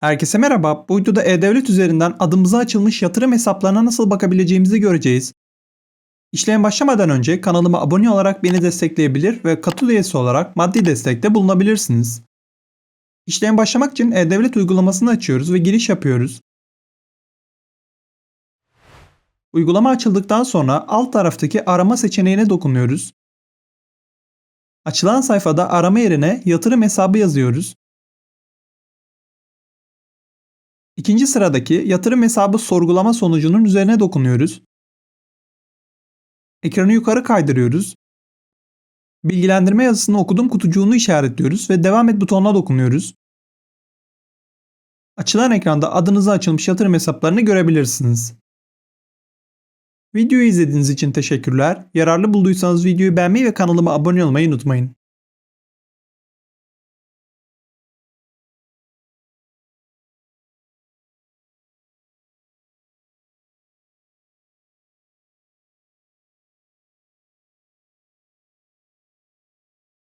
Herkese merhaba. Bu videoda E-Devlet üzerinden adımıza açılmış yatırım hesaplarına nasıl bakabileceğimizi göreceğiz. İşlem başlamadan önce kanalıma abone olarak beni destekleyebilir ve katıl üyesi olarak maddi destekte bulunabilirsiniz. İşlem başlamak için E-Devlet uygulamasını açıyoruz ve giriş yapıyoruz. Uygulama açıldıktan sonra alt taraftaki arama seçeneğine dokunuyoruz. Açılan sayfada arama yerine yatırım hesabı yazıyoruz. İkinci sıradaki yatırım hesabı sorgulama sonucunun üzerine dokunuyoruz. Ekranı yukarı kaydırıyoruz. Bilgilendirme yazısını okudum kutucuğunu işaretliyoruz ve devam et butonuna dokunuyoruz. Açılan ekranda adınıza açılmış yatırım hesaplarını görebilirsiniz. Videoyu izlediğiniz için teşekkürler. Yararlı bulduysanız videoyu beğenmeyi ve kanalıma abone olmayı unutmayın.